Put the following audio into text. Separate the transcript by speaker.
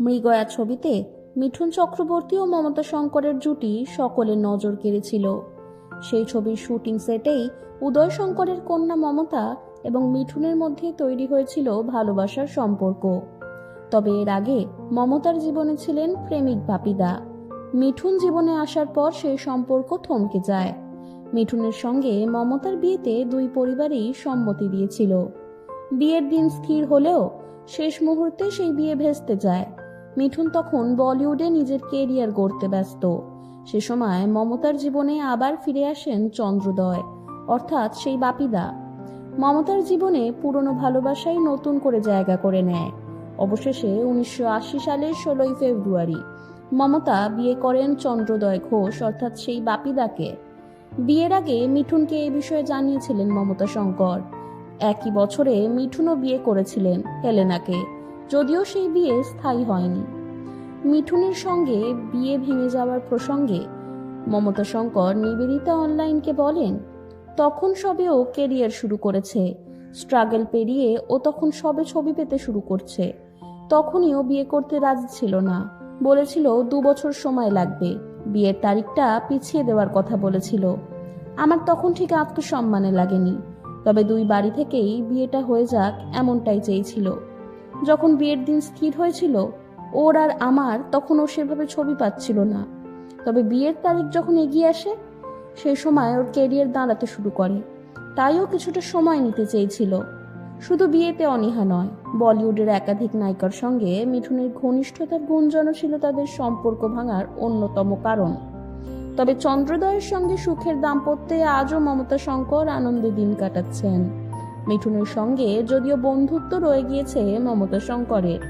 Speaker 1: মৃগয়া ছবিতে মিঠুন চক্রবর্তী ও মমতা শঙ্করের জুটি সকলের নজর কেড়েছিল। সেই ছবির শুটিং সেটেই উদয় শঙ্করের কন্যা মমতা এবং মিঠুনের মধ্যে তৈরি হয়েছিল ভালোবাসার সম্পর্ক। তবে এর আগে মমতার জীবনে ছিলেন প্রেমিক বাপিদা মিঠুন জীবনে আসার পর সেই সম্পর্ক থমকে যায়। মিঠুনের সঙ্গে মমতার বিয়েতে দুই পরিবারই সম্মতি দিয়েছিল। বিয়ের দিন স্থির হলেও শেষ মুহূর্তে সেই বিয়ে ভেস্তে যায়। মিঠুন তখন বলিউডে নিজের কেরিয়ার গড়তে ব্যস্ত। সে সময় মমতার জীবনে আবার ফিরে আসেন চন্দ্রোদয়, অর্থাৎ সেই বাপিদা। মমতার জীবনে পুরনো ভালোবাসাই নতুন করে জায়গা করে নেয়। অবশেষে উনিশশো আশি সালের ষোলোই ফেব্রুয়ারি মমতা বিয়ে করেন চন্দ্রোদয় ঘোষ, অর্থাৎ সেই বাপিদাকে। বিয়ের আগে মিঠুনকে এ বিষয়ে জানিয়েছিলেন মমতা শঙ্কর। একই বছরে মিঠুনও বিয়ে করেছিলেন হেলেনাকে। যদিও সেই বিয়ে স্থায়ী হয়নি। মিঠুনের সঙ্গে বিয়ে ভেঙে যাওয়ার প্রসঙ্গে মমতা শঙ্কর নিবেদিতা অনলাইনকে বলেন, তখন সবে ও কেরিয়ার শুরু করেছে। স্ট্রাগল পেরিয়ে ও তখন সবে ছবি পেতে শুরু করছে। তখনই ও বিয়ে করতে রাজি ছিল না। বলেছিল, দু বছর সময় লাগবে। বিয়ের তারিখটা পিছিয়ে দেওয়ার কথা বলেছিল। আমার তখন ঠিক আত্মসম্মানে লাগেনি। তবে দুই বাড়ি থেকেই বিয়েটা হয়ে যাক এমনটাই চেয়েছিল। যখন বিয়ের দিন স্থির হয়েছিল, ওর আর আমার তখন ও সেভাবে ছবি পাচ্ছিল না। তবে বিয়ের তারিখ যখন এগিয়ে আসে সেই সময় ওর কেরিয়ার দাঁড়াতে শুরু করে। তাইও কিছুটা সময় নিতে চেয়েছিল। শুধু বিয়েতে অনীহা নয়, বলিউডের একাধিক নায়িকার সঙ্গে মিঠুনের ঘনিষ্ঠতার গুঞ্জনও ছিল তাদের সম্পর্ক ভাঙার অন্যতম কারণ। তবে চন্দ্রোদয়ের সঙ্গে সুখের দাম্পত্যে আজও মমতা শঙ্কর আনন্দে দিন কাটাচ্ছেন। মিঠুনের সঙ্গে যদিও বন্ধুত্ব রয়ে গিয়েছে মমতা শঙ্করের।